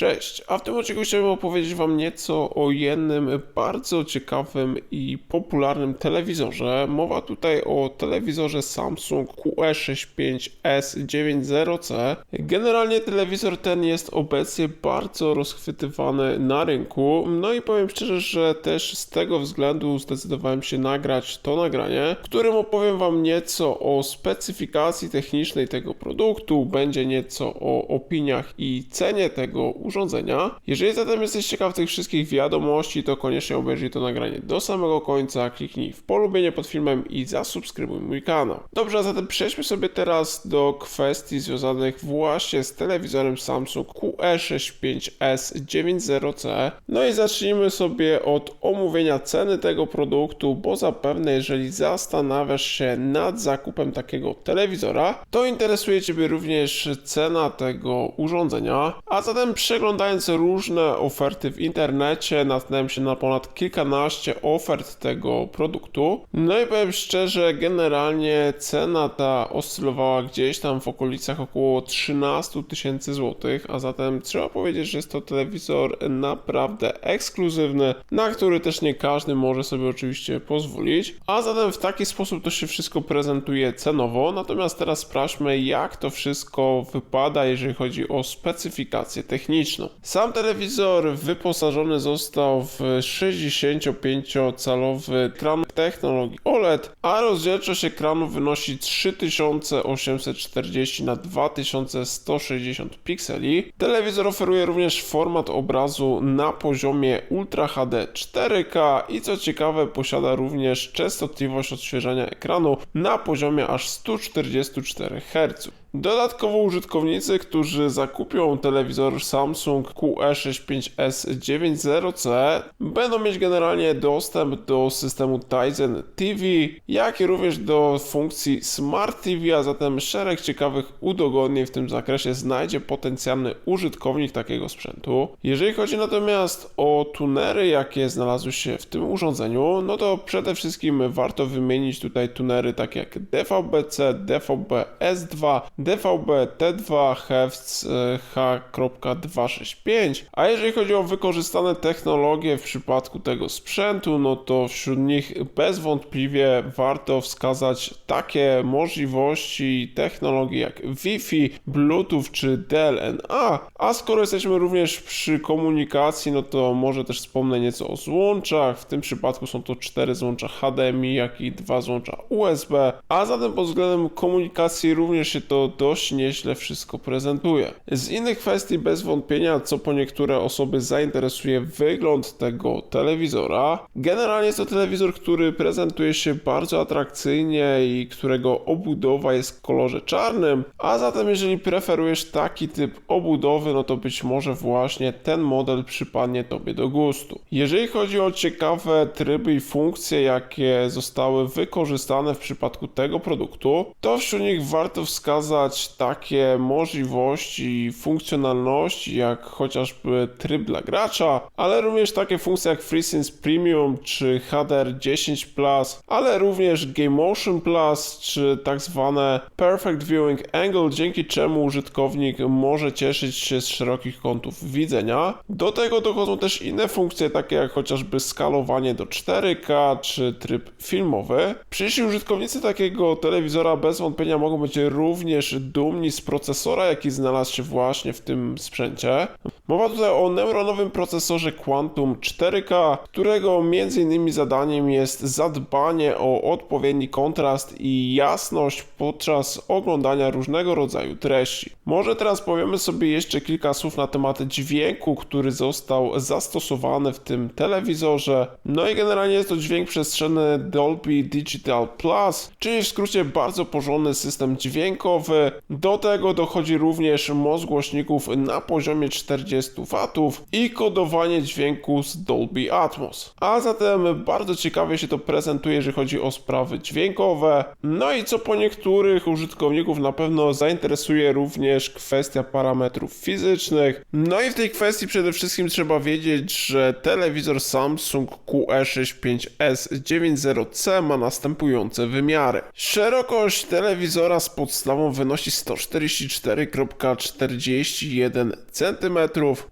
Cześć, a w tym odcinku chciałbym opowiedzieć Wam nieco o jednym bardzo ciekawym i popularnym telewizorze. Mowa tutaj o telewizorze Samsung E QE65S90C. Generalnie telewizor ten jest obecnie bardzo rozchwytywany na rynku. No i powiem szczerze, że też z tego względu zdecydowałem się nagrać to nagranie, w którym opowiem Wam nieco o specyfikacji technicznej tego produktu, będzie nieco o opiniach i cenie tego urządzenia. Jeżeli zatem jesteś ciekaw tych wszystkich wiadomości, to koniecznie obejrzyj to nagranie do samego końca, kliknij w polubienie pod filmem i zasubskrybuj mój kanał. Dobrze, a zatem przejdźmy sobie teraz do kwestii związanych właśnie z telewizorem Samsung E QE65S90C. No i zacznijmy sobie od omówienia ceny tego produktu, bo zapewne jeżeli zastanawiasz się nad zakupem takiego telewizora, to interesuje Ciebie również cena tego urządzenia, a zatem przeglądając różne oferty w internecie, natknąłem się na ponad kilkanaście ofert tego produktu. No i powiem szczerze, generalnie cena ta oscylowała gdzieś tam w okolicach około 13 tysięcy złotych, a zatem trzeba powiedzieć, że jest to telewizor naprawdę ekskluzywny, na który też nie każdy może sobie oczywiście pozwolić. A zatem w taki sposób to się wszystko prezentuje cenowo. Natomiast teraz sprawdźmy, jak to wszystko wypada, jeżeli chodzi o specyfikację techniczną. Sam telewizor wyposażony został w 65-calowy ekran technologii OLED, a rozdzielczość ekranu wynosi 3840 na 2160 pikseli. Telewizor oferuje również format obrazu na poziomie Ultra HD 4K i co ciekawe posiada również częstotliwość odświeżania ekranu na poziomie aż 144 Hz. Dodatkowo użytkownicy, którzy zakupią telewizor Samsung E QE65S90C będą mieć generalnie dostęp do systemu Tizen TV, jak i również do funkcji Smart TV, a zatem szereg ciekawych udogodnień w tym zakresie znajdzie potencjalny użytkownik takiego sprzętu. Jeżeli chodzi natomiast o tunery, jakie znalazły się w tym urządzeniu, no to przede wszystkim warto wymienić tutaj tunery takie jak DVB-C, DVB-S2, DVB T2 Hz H.265, a jeżeli chodzi o wykorzystane technologie w przypadku tego sprzętu, no to wśród nich bezwątpliwie warto wskazać takie możliwości technologii jak Wi-Fi, Bluetooth czy DLNA, a. Skoro jesteśmy również przy komunikacji, no to może też wspomnę nieco o złączach, w tym przypadku są to cztery złącza HDMI, jak i dwa złącza USB, a zatem pod względem komunikacji również się to dość nieźle wszystko prezentuje. Z innych kwestii bez wątpienia, co po niektóre osoby zainteresuje wygląd tego telewizora. Generalnie jest to telewizor, który prezentuje się bardzo atrakcyjnie i którego obudowa jest w kolorze czarnym, a zatem jeżeli preferujesz taki typ obudowy, no to być może właśnie ten model przypadnie Tobie do gustu. Jeżeli chodzi o ciekawe tryby i funkcje, jakie zostały wykorzystane w przypadku tego produktu, to wśród nich warto wskazać takie możliwości i funkcjonalności, jak chociażby tryb dla gracza, ale również takie funkcje jak FreeSense Premium czy HDR10 Plus, ale również Game Motion Plus czy tak zwane Perfect Viewing Angle, dzięki czemu użytkownik może cieszyć się z szerokich kątów widzenia. Do tego dochodzą też inne funkcje, takie jak chociażby skalowanie do 4K czy tryb filmowy. Przyszli użytkownicy takiego telewizora bez wątpienia mogą być również dumni z procesora, jaki znalazł się właśnie w tym sprzęcie. Mowa tutaj o neuronowym procesorze Quantum 4K, którego między innymi zadaniem jest zadbanie o odpowiedni kontrast i jasność podczas oglądania różnego rodzaju treści. Może teraz powiemy sobie jeszcze kilka słów na temat dźwięku, który został zastosowany w tym telewizorze. No i generalnie jest to dźwięk przestrzenny Dolby Digital Plus, czyli w skrócie bardzo porządny system dźwiękowy. Do tego dochodzi również moc głośników na poziomie 40 W i kodowanie dźwięku z Dolby Atmos. A zatem bardzo ciekawie się to prezentuje, jeżeli chodzi o sprawy dźwiękowe. No i co po niektórych użytkowników na pewno zainteresuje również kwestia parametrów fizycznych. No i w tej kwestii przede wszystkim trzeba wiedzieć, że telewizor Samsung QE65S90C ma następujące wymiary. Szerokość telewizora z podstawą wynosi wynosi 144,41 cm.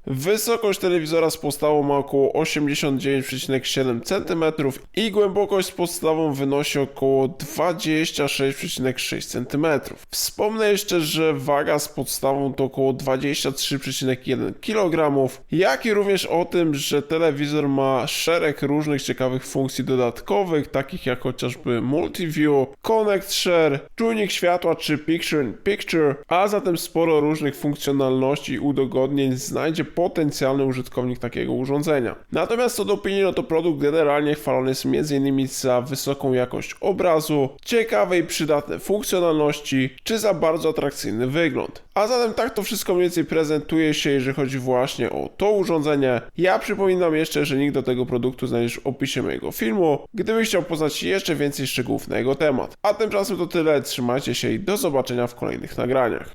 Wysokość telewizora z podstawą ma około 89,7 cm i głębokość z podstawą wynosi około 26,6 cm. Wspomnę jeszcze, że waga z podstawą to około 23,1 kg, jak i również o tym, że telewizor ma szereg różnych ciekawych funkcji dodatkowych, takich jak chociażby Multiview, Connect Share, czujnik światła czy Picture in Picture, a zatem sporo różnych funkcjonalności i udogodnień znajdzie potencjalny użytkownik takiego urządzenia. Natomiast co do opinii, no to produkt generalnie chwalony jest m.in. za wysoką jakość obrazu, ciekawe i przydatne funkcjonalności, czy za bardzo atrakcyjny wygląd. A zatem tak to wszystko mniej więcej prezentuje się, jeżeli chodzi właśnie o to urządzenie. Ja przypominam jeszcze, że link do tego produktu znajdziesz w opisie mojego filmu, gdybyś chciał poznać jeszcze więcej szczegółów na jego temat. A tymczasem to tyle, trzymajcie się i do zobaczenia w kolejnych nagraniach.